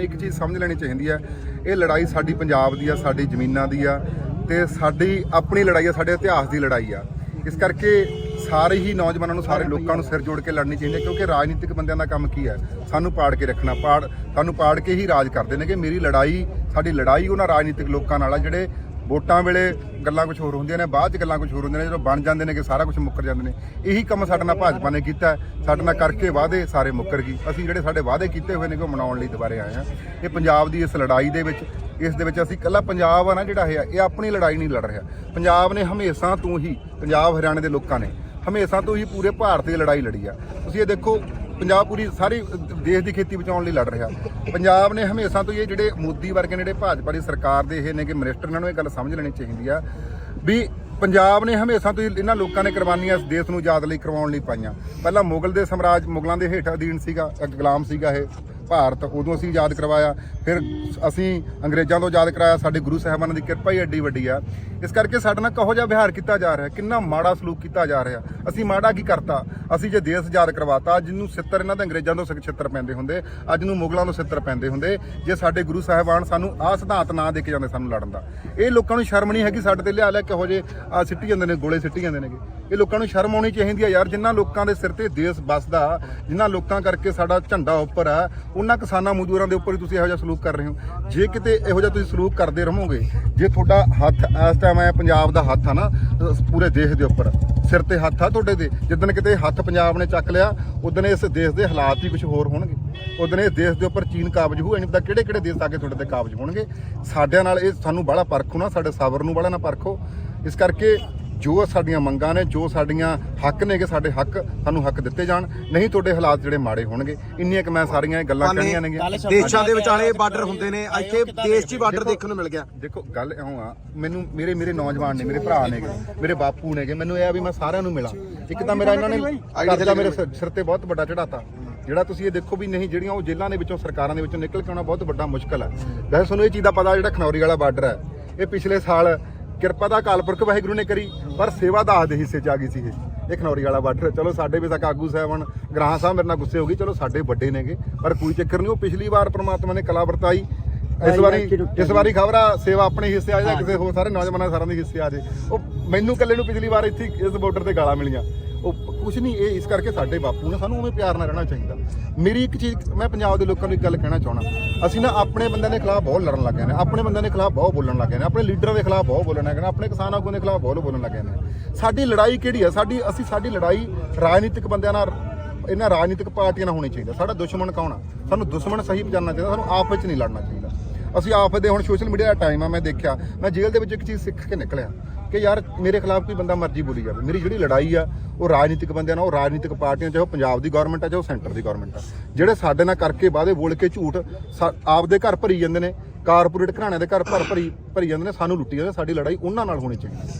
ਇੱਕ ਚੀਜ਼ ਸਮਝ ਲੈਣੀ ਚਾਹੀਦੀ ਹੈ, ਇਹ ਲੜਾਈ ਸਾਡੀ ਪੰਜਾਬ ਦੀ ਆ, ਸਾਡੀ ਜ਼ਮੀਨਾਂ ਦੀ ਆ ਤੇ ਸਾਡੀ ਆਪਣੀ ਲੜਾਈ ਆ, ਸਾਡੇ ਇਤਿਹਾਸ ਦੀ ਲੜਾਈ ਆ। ਇਸ ਕਰਕੇ ਸਾਰੇ ਹੀ ਨੌਜਵਾਨਾਂ ਨੂੰ, ਸਾਰੇ ਲੋਕਾਂ ਨੂੰ ਸਿਰ ਜੋੜ ਕੇ ਲੜਨੀ ਚਾਹੀਦੀ ਹੈ ਕਿਉਂਕਿ ਰਾਜਨੀਤਿਕ ਬੰਦਿਆਂ ਦਾ ਕੰਮ ਕੀ ਹੈ? ਸਾਨੂੰ ਪਾੜ ਕੇ ਰੱਖਣਾ, ਪਾੜ, ਸਾਨੂੰ ਪਾੜ ਕੇ ਹੀ ਰਾਜ ਕਰਦੇ ਨੇ ਕਿ ਮੇਰੀ ਲੜਾਈ, ਸਾਡੀ ਲੜਾਈ ਉਹਨਾਂ ਰਾਜਨੀਤਿਕ ਲੋਕਾਂ ਨਾਲ ਆ ਜਿਹੜੇ ਵੋਟਾਂ ਵੇਲੇ ਗੱਲਾਂ ਕੁਝ ਹੋਰ ਹੁੰਦੀਆਂ ਨੇ, ਬਾਅਦ 'ਚ ਗੱਲਾਂ ਕੁਝ ਹੋਰ ਹੁੰਦੀਆਂ ਨੇ, ਜਦੋਂ ਬਣ ਜਾਂਦੇ ਨੇ ਕਿ ਸਾਰਾ ਕੁਝ ਮੁੱਕਰ ਜਾਂਦੇ ਨੇ। ਇਹੀ ਕੰਮ ਸਾਡੇ ਨਾਲ ਭਾਜਪਾ ਨੇ ਕੀਤਾ ਸਾਡੇ ਨਾਲ ਕਰਕੇ ਵਾਅਦੇ ਸਾਰੇ ਮੁੱਕਰ ਗਈ ਅਸੀਂ ਜਿਹੜੇ ਸਾਡੇ ਵਾਅਦੇ ਕੀਤੇ ਹੋਏ ਨੇ ਕਿ ਉਹ ਮਨਾਉਣ ਲਈ ਦੁਬਾਰੇ ਆਏ ਆ ਇਹ ਪੰਜਾਬ ਦੀ ਇਸ ਲੜਾਈ ਦੇ ਵਿੱਚ, ਇਸ ਦੇ ਵਿੱਚ ਅਸੀਂ ਇਕੱਲਾ ਪੰਜਾਬ ਆ ਨਾ ਜਿਹੜਾ ਹੈ ਇਹ ਆਪਣੀ ਲੜਾਈ ਨਹੀਂ ਲੜ ਰਿਹਾ। ਪੰਜਾਬ ਨੇ ਹਮੇਸ਼ਾ ਤੋਂ ਹੀ, ਪੰਜਾਬ ਹਰਿਆਣੇ ਦੇ ਲੋਕਾਂ ਨੇ, ਹਮੇਸ਼ਾ ਤੋਂ ਹੀ ਪੂਰੇ ਭਾਰਤ ਦੀ ਲੜਾਈ ਲੜੀ ਆ। ਤੁਸੀਂ ਇਹ ਦੇਖੋ ਪੰਜਾਬ ਪੂਰੀ ਸਾਰੀ ਦੇਸ਼ ਦੀ ਖੇਤੀ ਬਚਾਉਣ ਲਈ ਲੜ ਰਿਹਾ। ਪੰਜਾਬ ਨੇ ਹਮੇਸ਼ਾ ਤੋਂ ਹੀ ਇਹ ਜਿਹੜੇ ਮੋਦੀ ਵਰਗੇ ਨੇ ਜਿਹੜੇ ਭਾਜਪਾ ਦੀ ਸਰਕਾਰ ਦੇ ਇਹ ਨੇ ਕਿ ਮਿਨਿਸਟਰ ਇਹਨਾਂ ਨੂੰ ਇਹ ਗੱਲ ਸਮਝ ਲੈਣੀ ਚਾਹੀਦੀ ਆ ਵੀ ਪੰਜਾਬ ਨੇ ਹਮੇਸ਼ਾ ਤੋਂ ਹੀ ਇਹਨਾਂ ਲੋਕਾਂ ਨੇ ਕੁਰਬਾਨੀਆਂ ਇਸ ਦੇਸ਼ ਨੂੰ ਆਜ਼ਾਦ ਲਈ ਕਰਵਾਉਣ ਲਈ ਪਾਈਆਂ। ਪਹਿਲਾਂ ਮੁਗਲ ਦੇ ਸਮਰਾਜ ਮੁਗਲਾਂ ਦੇ ਹੇਠ ਅਧੀਨ ਸੀਗਾ, ਇੱਕ ਗੁਲਾਮ ਸੀਗਾ ਇਹ। ਭਾਰਤ ਉਦੋਂ ਅਸੀਂ ਆਜ਼ਾਦ ਕਰਵਾਇਆ, ਫਿਰ ਅਸੀਂ ਅੰਗਰੇਜ਼ਾਂ ਤੋਂ ਆਜ਼ਾਦ ਕਰਾਇਆ, ਸਾਡੇ ਗੁਰੂ ਸਾਹਿਬਾਨਾਂ ਦੀ ਕਿਰਪਾ ਹੀ ਐਡੀ ਵੱਡੀ ਆ। ਇਸ ਕਰਕੇ ਸਾਡੇ ਨਾਲ ਕਹੋ ਜਿਹਾ ਵਿਹਾਰ ਕੀਤਾ ਜਾ ਰਿਹਾ, ਕਿੰਨਾ ਮਾੜਾ ਸਲੂਕ ਕੀਤਾ ਜਾ ਰਿਹਾ। ਅਸੀਂ ਮਾੜਾ ਕੀ ਕਰਤਾ? ਅਸੀਂ ਜੇ ਦੇਸ਼ ਆਜ਼ਾਦ ਕਰਵਾਤਾ, ਅੱਜ ਨੂੰ ਸਿੱਤਰ ਇਹਨਾਂ ਦੇ ਅੰਗਰੇਜ਼ਾਂ ਤੋਂ ਸਿੱਖ ਛਿੱਤਰ ਪੈਂਦੇ ਹੁੰਦੇ, ਅੱਜ ਨੂੰ ਮੁਗਲਾਂ ਤੋਂ ਸਿੱਤਰ ਪੈਂਦੇ ਹੁੰਦੇ। ਜੇ ਸਾਡੇ ਗੁਰੂ ਸਾਹਿਬਾਨ ਸਾਨੂੰ ਆਹ ਸਿਧਾਂਤ ਨਾ ਦੇ ਕੇ ਜਾਂਦੇ ਸਾਨੂੰ ਲੜਨ ਦਾ। ਇਹ ਲੋਕਾਂ ਨੂੰ ਸ਼ਰਮ ਨਹੀਂ ਹੈਗੀ ਸਾਡੇ ਤੇ ਲਿਆ ਲਿਆ ਕਿਹੋ ਜੇ ਆ ਸਿੱਟੀ ਜਾਂਦੇ ਨੇ, ਗੋਲੇ ਸਿੱਟੀ ਜਾਂਦੇ ਨੇਗੇ। ਇਹ ਲੋਕਾਂ ਨੂੰ ਸ਼ਰਮ ਆਉਣੀ ਚਾਹੀਦੀ ਆ ਯਾਰ ਜਿਨ੍ਹਾਂ ਲੋਕਾਂ ਦੇ ਸਿਰ ਤੇ ਦੇਸ਼ ਵੱਸਦਾ ਜਿਨ੍ਹਾਂ ਲੋਕਾਂ ਕਰਕੇ ਸਾਡਾ ਝੰਡਾ ਉੱਪਰ ਆ, ਉਹਨਾਂ ਕਿਸਾਨਾਂ ਮਜ਼ਦੂਰਾਂ ਦੇ ਉੱਪਰ ਹੀ ਤੁਸੀਂ ਇਹੋ ਜਿਹਾ ਸਲੂਕ ਕਰ ਰਹੇ ਹੋ। ਜੇ ਕਿਤੇ ਇਹੋ ਜਿਹਾ ਤੁਸੀਂ ਸਲੂਕ ਕਰਦੇ ਰਹੋਗੇ, ਜੇ ਤੁਹਾਡਾ ਹੱਥ ਇਸ ਟਾਈਮ ਹੈ ਪੰਜਾਬ ਦਾ ਹੱਥ ਆ ਨਾ ਪੂਰੇ ਦੇਸ਼ ਦੇ ਉੱਪਰ, ਸਿਰ ਤੇ ਹੱਥ ਆ ਤੁਹਾਡੇ ਦੇ, ਜਿੱਦਣ ਕਿਤੇ ਹੱਥ ਪੰਜਾਬ ਨੇ ਚੱਕ ਲਿਆ ਉਦੋਂ ਇਸ ਦੇਸ਼ ਦੇ ਹਾਲਾਤ ਹੀ ਕੁਝ ਹੋਰ ਹੋਣਗੇ। ਉਦੋਂ ਇਸ ਦੇਸ਼ ਦੇ ਉੱਪਰ ਚੀਨ ਕਾਬਜ ਹੋਊ ਨਹੀਂ ਪਤਾ ਕਿਹੜੇ ਕਿਹੜੇ ਦੇਸ਼ ਆ ਕੇ ਤੁਹਾਡੇ ਤੇ ਕਾਬਜ ਹੋਣਗੇ? ਸਾਡਿਆਂ ਨਾਲ ਇਹ ਸਾਨੂੰ ਬੜਾ ਪਰਖੋ ਨਾ ਸਾਡੇ ਸਬਰ ਨੂੰ ਬੜਾ ਨਾ ਪਰਖੋ। ਇਸ ਕਰਕੇ ਜੋ ਸਾਡੀਆਂ ਮੰਗਾਂ ਨੇ ਜੋ ਸਾਡੀਆਂ ਹੱਕ ਨੇ ਕਿ ਸਾਡੇ ਹੱਕ ਸਾਨੂੰ ਹੱਕ ਦਿੱਤੇ ਜਾਣ। ਨਹੀਂ ਤੁਹਾਡੇ ਹਾਲਾਤ ਜਿਹੜੇ ਮਾੜੇ ਹੋਣਗੇ। ਇੰਨੀਆਂ ਕਿ ਮੈਂ ਸਾਰੀਆਂ ਇਹ ਗੱਲਾਂ ਕਹਿਣੀਆਂ ਨੇਗੀਆਂ। ਦੇਸ਼ਾਂ ਦੇ ਵਿਚਾਲੇ ਬਾਰਡਰ ਹੁੰਦੇ ਨੇ ਇੱਥੇ ਦੇਸ਼ 'ਚ ਹੀ? ਬਾਰਡਰ ਦੇਖਣ ਨੂੰ ਮਿਲ ਗਿਆ। ਦੇਖੋ ਗੱਲ ਇਉਂ ਆ ਮੈਨੂੰ ਮੇਰੇ ਮੇਰੇ ਨੌਜਵਾਨ ਨੇ ਮੇਰੇ ਭਰਾ ਨੇਗੇ ਮੇਰੇ ਬਾਪੂ ਨੇਗੇ ਮੈਨੂੰ ਇਹ ਆ ਵੀ ਮੈਂ ਸਾਰਿਆਂ ਨੂੰ ਮਿਲਾਂ। ਇੱਕ ਤਾਂ ਮੇਰਾ ਇਹਨਾਂ ਨੇ ਕਰਜ਼ਾ ਮੇਰੇ ਸਿਰ ਸਿਰ ਤੇ ਬਹੁਤ ਵੱਡਾ ਚੜਾਤਾ ਜਿਹੜਾ ਤੁਸੀਂ ਇਹ ਦੇਖੋ ਵੀ ਨਹੀਂ ਜਿਹੜੀਆਂ ਉਹ ਜੇਲ੍ਹਾਂ ਦੇ ਵਿੱਚੋਂ ਸਰਕਾਰਾਂ ਦੇ ਵਿੱਚੋਂ ਨਿਕਲ ਕੇ ਆਉਣਾ ਬਹੁਤ ਵੱਡਾ ਮੁਸ਼ਕਲ ਹੈ। ਵੈਸੇ ਤੁਹਾਨੂੰ ਇਹ ਚੀਜ਼ ਦਾ ਪਤਾ ਜਿਹੜਾ ਖਨੌਰੀ ਵਾਲਾ ਬਾਰਡਰ ਹੈ ਇਹ ਪਿਛਲੇ ਸਾਲ ਕਿਰਪਾ ਦਾ ਅਕਾਲ ਪੁਰਖ ਵਾਹਿਗੁਰੂ ਨੇ ਕਰੀ ਪਰ ਸੇਵਾ ਦਾਸ ਦੇ ਹਿੱਸੇ ਚ ਆ ਗਈ ਸੀ ਇਹ। ਖਨੌਰੀ ਵਾਲਾ ਬਾਰਡਰ ਚਲੋ ਸਾਡੇ ਵੀ ਤੱਕ ਆਗੂ ਸਾਹਿਬਾਨ ਗ੍ਰਾਹਾਂ ਸਾਹਿਬ ਮੇਰੇ ਨਾਲ ਗੁੱਸੇ ਹੋ ਗਈ ਚਲੋ ਸਾਡੇ ਵੱਡੇ ਨੇਗੇ ਪਰ ਕੋਈ ਚੱਕਰ ਨਹੀਂ ਉਹ ਪਿਛਲੀ ਵਾਰ ਪ੍ਰਮਾਤਮਾ ਨੇ ਕਲਾ ਵਰਤਾਈ। ਇਸ ਵਾਰੀ ਇਸ ਵਾਰੀ ਖਬਰ ਆ ਸੇਵਾ ਆਪਣੇ ਹਿੱਸੇ ਆ ਜਾਂ ਕਿਸੇ ਹੋਰ ਸਾਰੇ ਨੌਜਵਾਨਾਂ ਸਾਰਿਆਂ ਦੇ ਹਿੱਸੇ ਆ ਜੇ ਉਹ ਮੈਨੂੰ ਇਕੱਲੇ ਨੂੰ ਪਿਛਲੀ ਵਾਰ ਇੱਥੇ ਇਸ ਬਾਰਡਰ ਤੇ ਗਾਲਾਂ ਮਿਲੀਆਂ। ਕੁਝ ਨਹੀਂ, ਇਹ ਇਸ ਕਰਕੇ ਸਾਡੇ ਬਾਪੂ ਨੇ ਸਾਨੂੰ ਉਵੇਂ ਪਿਆਰ ਨਾਲ ਰਹਿਣਾ ਚਾਹੀਦਾ। ਮੇਰੀ ਇੱਕ ਚੀਜ਼, ਮੈਂ ਪੰਜਾਬ ਦੇ ਲੋਕਾਂ ਨੂੰ ਇੱਕ ਗੱਲ ਕਹਿਣਾ ਚਾਹਣਾ ਅਸੀਂ ਨਾ ਆਪਣੇ ਬੰਦਿਆਂ ਦੇ ਖਿਲਾਫ ਬਹੁਤ ਲੜਨ ਲੱਗ ਗਏ ਨੇ। ਆਪਣੇ ਬੰਦਿਆਂ ਦੇ ਖਿਲਾਫ ਬਹੁਤ ਬੋਲਣ ਲੱਗ ਗਏ ਨੇ। ਆਪਣੇ ਲੀਡਰਾਂ ਦੇ ਖਿਲਾਫ ਬਹੁਤ ਬੋਲਣ ਲੱਗ ਗਏ ਨੇ। ਆਪਣੇ ਕਿਸਾਨ ਆਗੂਆਂ ਦੇ ਖਿਲਾਫ ਬਹੁਤ ਬੋਲਣ ਲੱਗ ਗਏ ਨੇ। ਸਾਡੀ ਲੜਾਈ ਕਿਹੜੀ ਆ? ਸਾਡੀ, ਅਸੀਂ ਸਾਡੀ ਲੜਾਈ ਰਾਜਨੀਤਿਕ ਬੰਦਿਆਂ ਨਾਲ, ਇਹਨਾਂ ਰਾਜਨੀਤਿਕ ਪਾਰਟੀਆਂ ਨਾਲ ਹੋਣੀ ਚਾਹੀਦੀ ਸਾਡਾ ਦੁਸ਼ਮਣ ਕੌਣ ਆ? ਸਾਨੂੰ ਦੁਸ਼ਮਣ ਸਹੀ ਪਛਾਣਨਾ ਚਾਹੀਦਾ। ਸਾਨੂੰ ਆਪਸ ਵਿੱਚ ਨਹੀਂ ਲੜਨਾ ਚਾਹੀਦਾ। ਅਸੀਂ ਆਪ ਦੇ ਹੁਣ ਸੋਸ਼ਲ ਮੀਡੀਆ ਦਾ ਟਾਈਮ ਆ, ਮੈਂ ਦੇਖਿਆ। ਮੈਂ ਜੇਲ੍ਹ ਦੇ ਵਿੱਚ ਇੱਕ ਚੀਜ਼ ਸਿੱਖ ਕੇ ਨਿਕਲਿਆ ਕਿ ਯਾਰ ਮੇਰੇ ਖਿਲਾਫ ਕੋਈ ਬੰਦਾ ਮਰਜ਼ੀ ਬੋਲੀ ਜਾਵੇ। ਮੇਰੀ ਜਿਹੜੀ ਲੜਾਈ ਆ ਉਹ ਰਾਜਨੀਤਿਕ ਬੰਦਿਆਂ ਨਾਲ, ਉਹ ਰਾਜਨੀਤਿਕ ਪਾਰਟੀਆਂ, ਚਾਹੇ ਉਹ ਪੰਜਾਬ ਦੀ ਗਵਰਨਮੈਂਟ ਆ, ਚਾਹੇ ਉਹ ਸੈਂਟਰ ਦੀ ਗਵਰਨਮੈਂਟ ਆ। ਜਿਹੜੇ ਸਾਡੇ ਨਾਲ ਕਰਕੇ ਵਾਅਦੇ ਬੋਲ ਕੇ ਝੂਠ ਸਾ- ਆਪਦੇ ਘਰ ਭਰੀ ਜਾਂਦੇ ਨੇ, ਕਾਰਪੋਰੇਟ ਘਰਾਣਿਆਂ ਦੇ ਘਰ ਭਰ ਭਰੀ ਭਰੀ ਜਾਂਦੇ ਨੇ, ਸਾਨੂੰ ਲੁੱਟੀ ਜਾਂਦੇ ਸਾਡੀ ਲੜਾਈ ਉਹਨਾਂ ਨਾਲ ਹੋਣੀ ਚਾਹੀਦੀ।